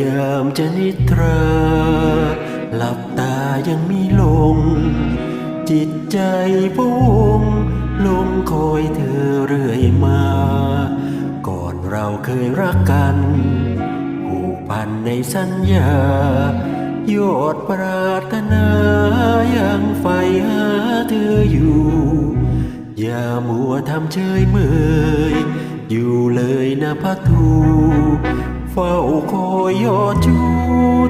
ยามจะนิทรา หลับตายังมีลมจิตใจพะวงลงคอยเธอเรื่อยมา ก่อนเราเคยรักกันผูกพันในสัญญา ยอดปรารถนายังใฝ่หาเธออยู่ อย่ามัวทำเฉยเมยอยู่เลยนะพัทู เฝ้าคอยยอดชู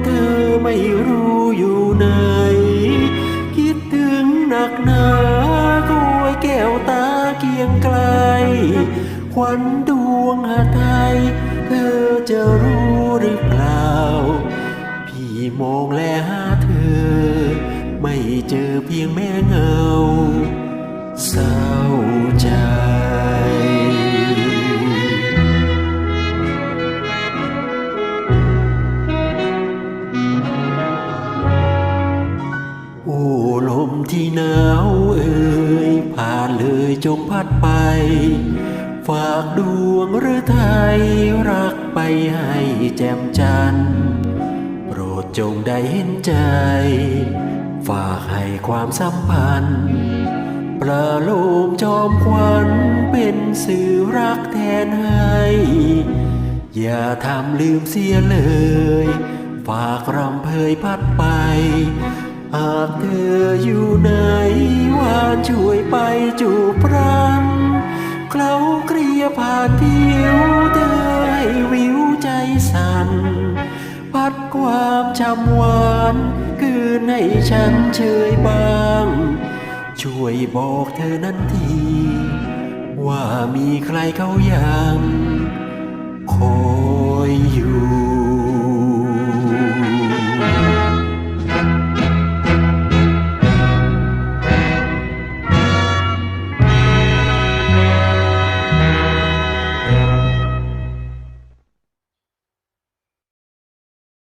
เธอไม่รู้อยู่ไหน คิดถึงหนักหนาคอยแก้วตาเคียงไกล ควันดวงหาไทย เธอจะรู้หรือเปล่า พี่มองแลหาเธอ ไม่เจอเพียงแม่เงาเศร้าใจ โอ้ลมที่หนาวเอ่ยผ่านเลยจงพัดไป ฝากดวงหรือไทยรักไปให้แจ่มจันทร์โปรดจงได้เห็นใจ ฝากให้ความสัมพันธ์ ประโลมจอมควันเป็นสื่อรักแทนให้ อย่าทำลืมเสียเลย ฝากรำเพยพัดไป หากเธออยู่ไหนวานช่วยไปจูบพรันเคล้าเกลียผ่านผิวเธอให้วิวใจสั่น พัดความช้ำหวานคืนให้ฉันเชยบ้าง ช่วยบอกเธอนั้นที ว่ามีใครเขายังคอยอยู่